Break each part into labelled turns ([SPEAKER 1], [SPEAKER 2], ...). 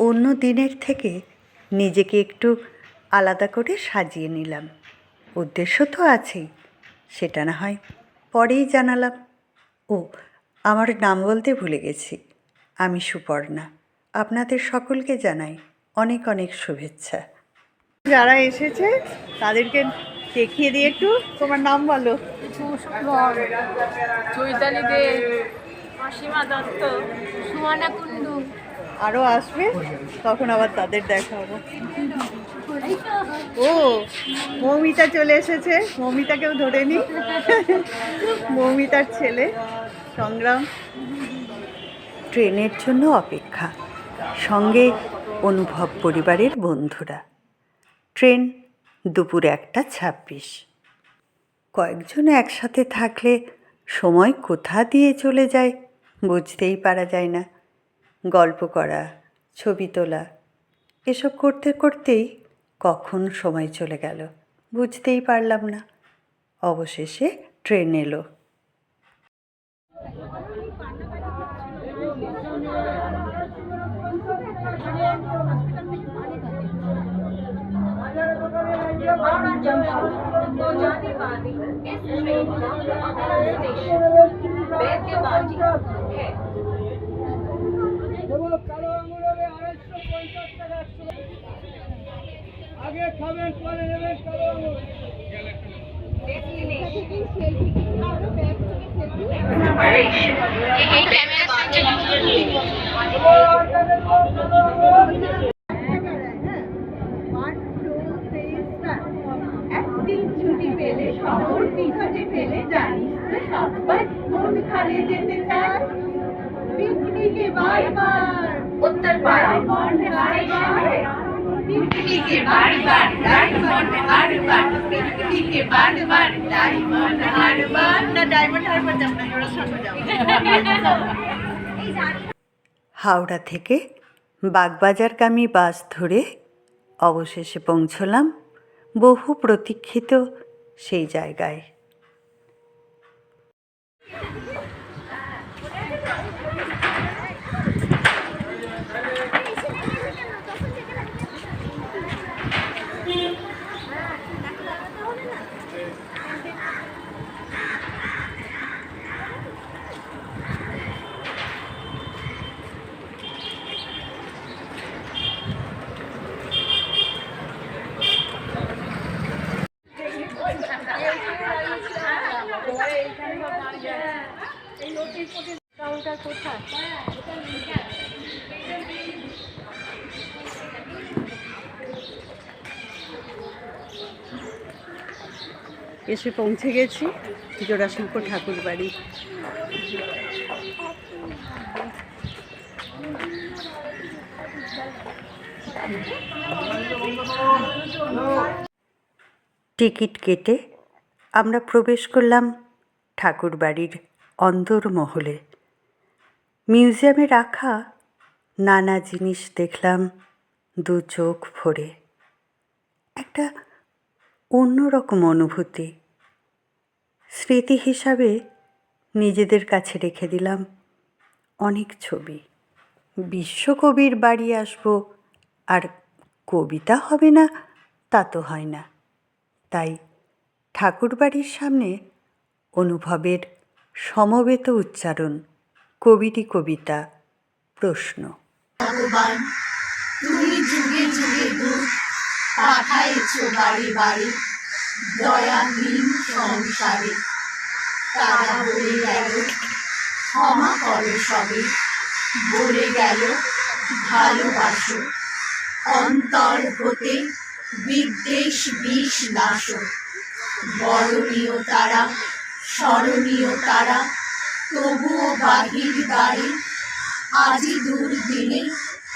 [SPEAKER 1] অন্য দিনের থেকে নিজেকে একটু আলাদা করে সাজিয়ে নিলাম। উদ্দেশ্য তো আছেই সেটা না হয় পরেই জানালাম ও আমার নাম বলতে ভুলে গেছি আমি সুপর্ণা আপনাদের সকলকে জানাই অনেক অনেক শুভেচ্ছা।
[SPEAKER 2] যারা এসেছে তাদেরকে দেখিয়ে দিয়ে একটু তোমার নাম বলো।
[SPEAKER 3] চৈতালি দে অসীমা দত্ত সুমনা
[SPEAKER 2] আরও আসবে, তখন আবার তাদের দেখা হবে ও, মৌমিতা চলে এসেছে। মৌমিতাকেও ধরে নি। মৌমিতার ছেলে, সংগ্রাম।
[SPEAKER 1] ট্রেনের জন্য অপেক্ষা। সঙ্গে অনুভব পরিবারের বন্ধুরা। ট্রেন দুপুর একটা ছাব্বিশ। কয়েকজন একসাথে থাকলে সময় কোথা দিয়ে চলে যায় বুঝতেই পারা যায় না। গল্প করা ছবি তোলা এসব করতে করতেই কখন সময় চলে গেল বুঝতেই পারলাম না অবশেষে ট্রেন এলো
[SPEAKER 4] हावड़ा जंक्शन को जाने वाली इस ट्रेन का अगला स्टेशन
[SPEAKER 5] আগে খাবেন পরে নেবেন কালো আঙুর
[SPEAKER 6] একদিন ছুটি পেলে শহর পিছনে ফেলে জানিস তো সবাই মন খালে যেতে চায় পিকনিকে বারবার
[SPEAKER 4] उत्तर पाड़ा
[SPEAKER 6] পিকনিকে বারবার ডায়মন্ড হারবার পিকনিকে বারবার ডায়মন্ড হারবার।
[SPEAKER 2] না ডায়মন্ড হারবার যাব না ওরা সঙ্গে যাব।
[SPEAKER 1] হাওড়া থেকে বাগবাজারগামী বাস ধরে অবশেষে পৌঁছলাম বহু প্রতীক্ষিত সেই জায়গায়।
[SPEAKER 2] এসে পৌঁছে গেছি জোড়াশঙ্কর ঠাকুর বাড়ি।
[SPEAKER 1] টিকিট কেটে আমরা প্রবেশ করলাম ঠাকুরবাড়ির অন্দরমহলে মিউজিয়ামে রাখা নানা জিনিস দেখলাম দু চোখ ভরে। একটা অন্যরকম অনুভূতি। স্মৃতি হিসাবে নিজেদের কাছে রেখে দিলাম অনেক ছবি। বিশ্বকবির বাড়ি আসব, আর কবিতা হবে না, তা তো হয় না। তাই ঠাকুরবাড়ির সামনে অনুভবের সমবেত উচ্চারণ, কবিটি কবিতা, প্রশ্ন।
[SPEAKER 6] ভগবান, তুমি যুগে যুগে দূত পাঠাইছ বাড়ি বাড়ি দয়াহীন সংসারে। তারা বলে গেল, ক্ষমা করো সবে। বলে গেল, ভালোবাসো। অন্তর হতে বিদ্বেষ বিষ নাশ। বরণীয় তারা স্মরণীয় তারা। তবুও বাহির দ্বারে, আজি দুর্দিনে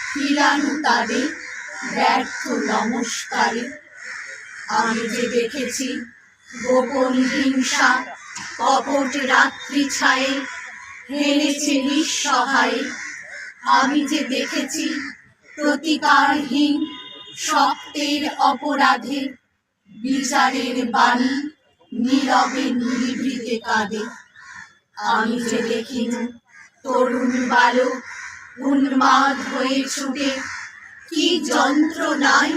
[SPEAKER 6] ফিরানু তাদের ব্যর্থ নমস্কারে। আমি যে দেখেছি গোপন হিংসা, কপট রাত্রি ছায়ে হেনেছে নিঃসহায়ে। আমি যে দেখেছি প্রতিকারহীন সত্যের অপরাধে বিচারের বাণী নীরবে নিভৃতে কাঁদে। আমি যে দেখিনি, তরুণ বালক, উন্মাদ হয়ে ছুটে। কি যন্ত্রণায়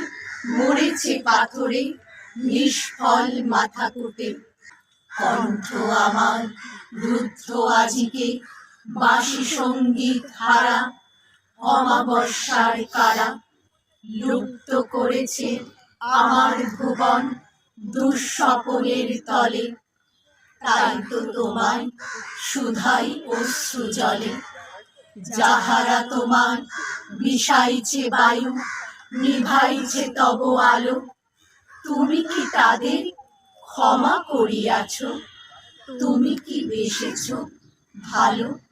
[SPEAKER 6] মরেছে পাথরে, নিষ্ফল মাথা কুটে। কণ্ঠ আমার রুদ্ধ আজিকে, বাসি সংগীত হারা, অমাবস্যার কারা। লুপ্ত করেছে আমার ভুবন। দুঃস্বপনের তলে। তাই তো তোমায় সুধাই অশ্রু জলে। যাহারা তোমার বিষাইছে বায়ু, নিভাইছে তব আলো। তুমি কি তাদের ক্ষমা করিয়াছ? তুমি কি বেসেছ ভালো?